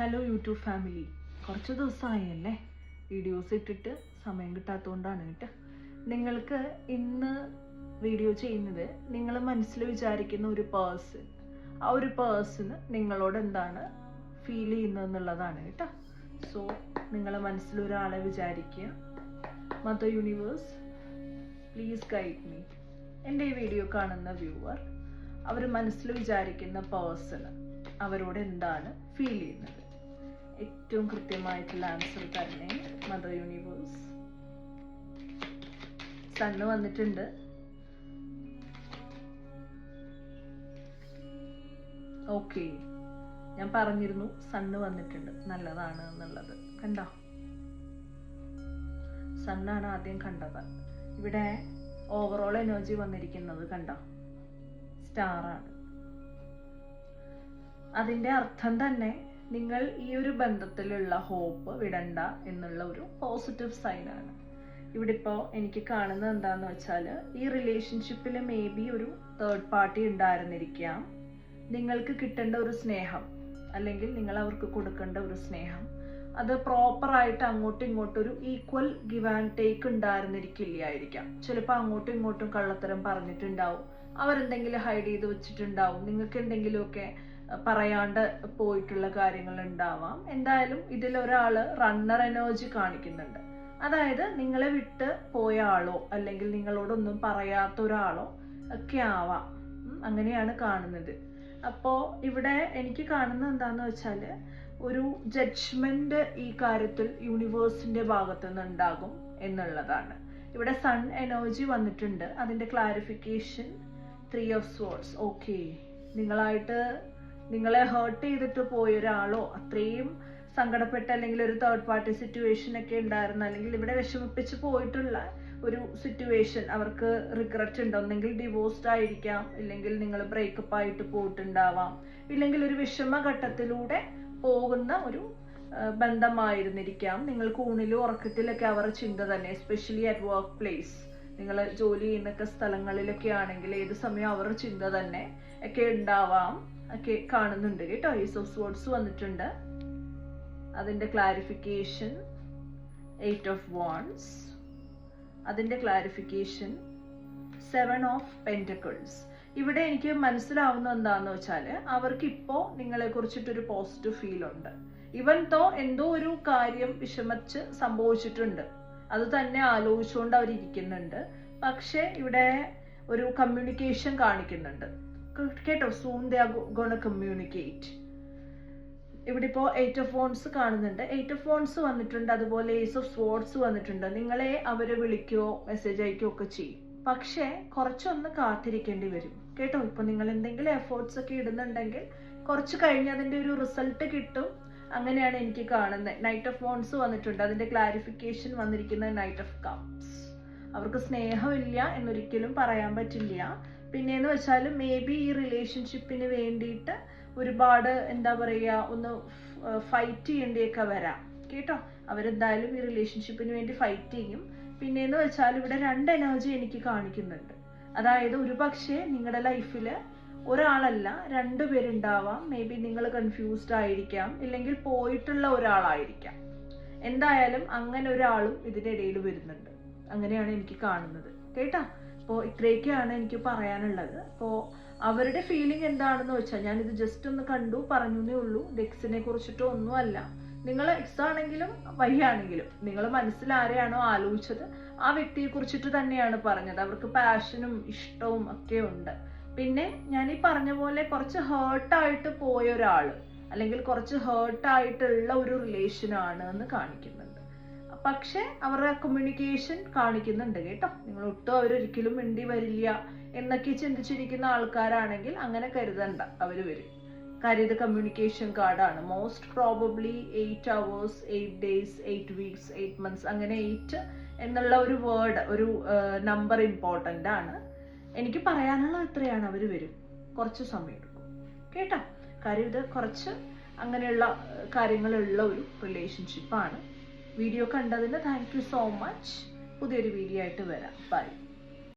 Hello YouTube family കുറച്ച് ദിവസമായല്ലേ? Videos ഇട്ടിട്ട് സമയം കിട്ടാത്തതുകൊണ്ടാണ് കേട്ടോ. നിങ്ങൾക്ക് ഇന്ന് വീഡിയോ ചെയ്യുന്നത് നിങ്ങൾ മനസ്സിൽ വിചാരിക്കുന്ന ഒരു പേഴ്സൺ ആ ഒരു പേഴ്സണ് നിങ്ങളോട് എന്താണ് ഫീൽ ചെയ്യുന്നത് എന്നുള്ളതാണ് കേട്ടോ. സോ നിങ്ങളെ മനസ്സിൽ ഒരാളെ വിചാരിക്കുക. Mother universe please guide me എന്റെ ഈ വീഡിയോ കാണുന്ന വ്യൂവർ അവർ മനസ്സിൽ വിചാരിക്കുന്ന പേഴ്സണ് അവരോട് എന്താണ് ഫീൽ ചെയ്യുന്നത്? ഏറ്റവും കൃത്യമായിട്ടുള്ള ആൻസർ തന്നെ മദർ യൂണിവേഴ്സ് സണ്ണ് വന്നിട്ടുണ്ട്. ഓക്കെ ഞാൻ പറഞ്ഞിരുന്നു സണ്ണ് വന്നിട്ടുണ്ട്. നല്ലതാണ് എന്നുള്ളത്. കണ്ടോ? സണ്ണാണ് ആദ്യം കണ്ടത്. ഇവിടെ ഓവറോൾ എനർജി വന്നിരിക്കുന്നത് കണ്ടോ? സ്റ്റാറാണ് അതിന്റെ അർത്ഥം തന്നെ നിങ്ങൾ ഈ ഒരു ബന്ധത്തിലുള്ള ഹോപ്പ് വിടണ്ട എന്നുള്ള ഒരു പോസിറ്റീവ് സൈനാണ് ഇവിടെ ഇപ്പോൾ എനിക്ക് കാണുന്നത് എന്താന്ന് വെച്ചാൽ ഈ റിലേഷൻഷിപ്പിൽ മേ ബി ഒരു തേർഡ് പാർട്ടി ഉണ്ടായിരുന്നിരിക്കാം. നിങ്ങൾക്ക് കിട്ടേണ്ട ഒരു സ്നേഹം അല്ലെങ്കിൽ നിങ്ങൾ അവർക്ക് കൊടുക്കേണ്ട ഒരു സ്നേഹം അത് പ്രോപ്പറായിട്ട് അങ്ങോട്ടും ഇങ്ങോട്ടും ഒരു ഈക്വൽ ഗിവ് ആൻഡ് ടേക്ക് ഉണ്ടായിരുന്നിരിക്കില്ലായിരിക്കാം. ചിലപ്പോൾ അങ്ങോട്ടും ഇങ്ങോട്ടും കള്ളത്തരം പറഞ്ഞിട്ടുണ്ടാവും. അവരെന്തെങ്കിലും ഹൈഡ് ചെയ്ത് വെച്ചിട്ടുണ്ടാവും. നിങ്ങൾക്ക് എന്തെങ്കിലുമൊക്കെ പറയാണ്ട് പോയിട്ടുള്ള കാര്യങ്ങൾ ഉണ്ടാവാം എന്തായാലും ഇതിൽ ഒരാൾ റണ്ണർ എനർജി കാണിക്കുന്നുണ്ട്. അതായത് നിങ്ങളെ വിട്ട് പോയ ആളോ അല്ലെങ്കിൽ നിങ്ങളോടൊന്നും പറയാത്ത ഒരാളോ ഒക്കെ ആവാം. അങ്ങനെയാണ് കാണുന്നത്. അപ്പോ ഇവിടെ എനിക്ക് കാണുന്നത് എന്താന്ന് വെച്ചാൽ ഒരു ജഡ്ജ്മെന്റ് ഈ കാര്യത്തിൽ യൂണിവേഴ്സിന്റെ ഭാഗത്തു നിന്ന് ഉണ്ടാകും എന്നുള്ളതാണ്. ഇവിടെ സൺ എനർജി വന്നിട്ടുണ്ട്. അതിന്റെ clarification three of swords okay നിങ്ങളായിട്ട് നിങ്ങളെ ഹേർട്ട് ചെയ്തിട്ട് പോയ ഒരാളോ അത്രയും സങ്കടപ്പെട്ട അല്ലെങ്കിൽ ഒരു തേർഡ് പാർട്ടി സിറ്റുവേഷൻ ഒക്കെ ഉണ്ടായിരുന്ന അല്ലെങ്കിൽ ഇവിടെ വിഷമിപ്പിച്ച് പോയിട്ടുള്ള ഒരു സിറ്റുവേഷൻ അവർക്ക് റിഗ്രറ്റ് ഉണ്ടോ. ഒന്നെങ്കിൽ ഡിവോഴ്സ്ഡ് ആയിരിക്കാം ഇല്ലെങ്കിൽ നിങ്ങൾ ബ്രേക്കപ്പ് ആയിട്ട് പോയിട്ടുണ്ടാവാം. ഇല്ലെങ്കിൽ ഒരു വിഷമ ഘട്ടത്തിലൂടെ പോകുന്ന ഒരു ബന്ധമായിരുന്നിരിക്കാം. നിങ്ങൾക്ക് ഊണിലും ഉറക്കത്തിലൊക്കെ അവർ ചിന്ത തന്നെ എസ്പെഷ്യലി അറ്റ് വർക്ക് പ്ലേസ് നിങ്ങൾ ജോലി ചെയ്യുന്നൊക്കെ സ്ഥലങ്ങളിലൊക്കെ ആണെങ്കിൽ ഏത് സമയം അവർ ചിന്ത തന്നെ ഒക്കെ ഉണ്ടാവാം. ഒക്കെ കാണുന്നുണ്ട് കേട്ടോ. ഈ ഓഫ് സ്വേർഡ്സ് വന്നിട്ടുണ്ട്. അതിന്റെ ക്ലാരിഫിക്കേഷൻ എയ്റ്റ് ഓഫ് വാൺസ് അതിന്റെ ക്ലാരിഫിക്കേഷൻ സെവൻ ഓഫ് പെന്റക്കിൾസ് ഇവിടെ എനിക്ക് മനസ്സിലാവുന്ന എന്താന്ന് വെച്ചാൽ അവർക്ക് ഇപ്പോ നിങ്ങളെ കുറിച്ചിട്ടൊരു പോസിറ്റീവ് ഫീൽ ഉണ്ട്. ഇവൻ തോ എന്തോ ഒരു കാര്യം വിഷമിച്ച് സംഭവിച്ചിട്ടുണ്ട്. അത് തന്നെ ആലോചിച്ചുകൊണ്ട് അവർ ഇരിക്കുന്നുണ്ട് പക്ഷെ ഇവിടെ ഒരു കമ്മ്യൂണിക്കേഷൻ കാണിക്കുന്നുണ്ട്. കേട്ടോ സൂൺ ദേ ഗോണ കമ്മ്യൂണിക്കേറ്റ് ഇവിടെ ഇപ്പോൾ എയ്റ്റ് ഓഫ് ഫോൺസ് കാണുന്നുണ്ട്. എയ്റ്റ് ഓഫ് ഫോൺസ് വന്നിട്ടുണ്ട്. അതുപോലെ ഏസ് ഓഫ് സ്പോർട്സ് വന്നിട്ടുണ്ട്. നിങ്ങളെ അവരെ വിളിക്കുകയോ മെസ്സേജ് അയക്കുകയോ ഒക്കെ ചെയ്യും. പക്ഷേ കുറച്ചൊന്ന് കാത്തിരിക്കേണ്ടി വരും. കേട്ടോ ഇപ്പൊ നിങ്ങൾ എന്തെങ്കിലും എഫേർട്സ് ഒക്കെ ഇടുന്നുണ്ടെങ്കിൽ കുറച്ച് കഴിഞ്ഞ് അതിന്റെ ഒരു റിസൾട്ട് കിട്ടും. അങ്ങനെയാണ് എനിക്ക് കാണുന്നത്. നൈറ്റ് ഓഫ് ഫോൺസ് വന്നിട്ടുണ്ട്. അതിന്റെ ക്ലാരിഫിക്കേഷൻ വന്നിരിക്കുന്നത് നൈറ്റ് ഓഫ് കപ്സ് അവർക്ക് സ്നേഹമില്ല എന്നൊരിക്കലും പറയാൻ പറ്റില്ല. പിന്നെന്ന് വെച്ചാൽ മേ ബി ഈ റിലേഷൻഷിപ്പിന് വേണ്ടിയിട്ട് ഒരുപാട് എന്താ പറയുക ഒന്ന് ഫൈറ്റ് ചെയ്യേണ്ടിയൊക്കെ വരാം. കേട്ടോ? അവരെന്തായാലും ഈ റിലേഷൻഷിപ്പിന് വേണ്ടി ഫൈറ്റ് ചെയ്യും. പിന്നെന്ന് വെച്ചാൽ ഇവിടെ രണ്ട് എനർജി എനിക്ക് കാണിക്കുന്നുണ്ട്. അതായത് ഒരു പക്ഷേ നിങ്ങളുടെ ലൈഫിൽ ഒരാളല്ല രണ്ടു പേരുണ്ടാവാം. മേ ബി നിങ്ങൾ കൺഫ്യൂസ്ഡ് ആയിരിക്കാം. ഇല്ലെങ്കിൽ പോയിട്ടുള്ള ഒരാളായിരിക്കാം. എന്തായാലും അങ്ങനെ ഒരാളും ഇതിന്റെ ഇടയിൽ വരുന്നുണ്ട്. അങ്ങനെയാണ് എനിക്ക് കാണുന്നത്. കേട്ടാ? അപ്പോൾ ഇത്രയൊക്കെയാണ് എനിക്ക് പറയാനുള്ളത്. അപ്പോൾ അവരുടെ ഫീലിംഗ് എന്താണെന്ന് വെച്ചാൽ ഞാനിത് ജസ്റ്റ് ഒന്ന് കണ്ടു പറഞ്ഞേ ഉള്ളൂ. ഡെക്സിനെ കുറിച്ചിട്ടോ ഒന്നുമല്ല. നിങ്ങൾ എക്സ് ആണെങ്കിലും വൈ ആണെങ്കിലും നിങ്ങൾ മനസ്സിൽ ആരെയാണോ ആലോചിച്ചത് ആ വ്യക്തിയെ കുറിച്ചിട്ട് തന്നെയാണ് പറഞ്ഞത്. അവർക്ക് പാഷനും ഇഷ്ടവും ഒക്കെ ഉണ്ട്. പിന്നെ ഞാൻ ഈ പറഞ്ഞ പോലെ കുറച്ച് ഹേർട്ടായിട്ട് പോയ ഒരാൾ അല്ലെങ്കിൽ കുറച്ച് ഹേർട്ടായിട്ടുള്ള ഒരു റിലേഷനാണ് എന്ന് കാണിക്കുന്നുണ്ട്. പക്ഷെ അവരുടെ കമ്മ്യൂണിക്കേഷൻ കാണിക്കുന്നുണ്ട് കേട്ടോ. നിങ്ങൾ ഒട്ടും അവരൊരിക്കലും മിണ്ടി വരില്ല എന്നൊക്കെ ചിന്തിച്ചിരിക്കുന്ന ആൾക്കാരാണെങ്കിൽ അങ്ങനെ കരുതണ്ട അവർ വരും. കാര്യം ഇത് കമ്മ്യൂണിക്കേഷൻ കാർഡാണ് most probably eight hours eight days eight weeks eight months അങ്ങനെ എയ്റ്റ് എന്നുള്ള ഒരു വേർഡ് ഒരു നമ്പർ ഇമ്പോർട്ടന്റ് ആണ്. എനിക്ക് പറയാനുള്ളത് ഇത്രയാണ് അവർ വരും. കുറച്ച് സമയം എടുക്കും കേട്ടോ? കാര്യം ഇത് കുറച്ച് അങ്ങനെയുള്ള കാര്യങ്ങളുള്ള ഒരു റിലേഷൻഷിപ്പാണ് വീഡിയോ കണ്ടതിന് താങ്ക് യു സോ മച്ച് പുതിയൊരു വീഡിയോ ആയിട്ട് വരാം. ബൈ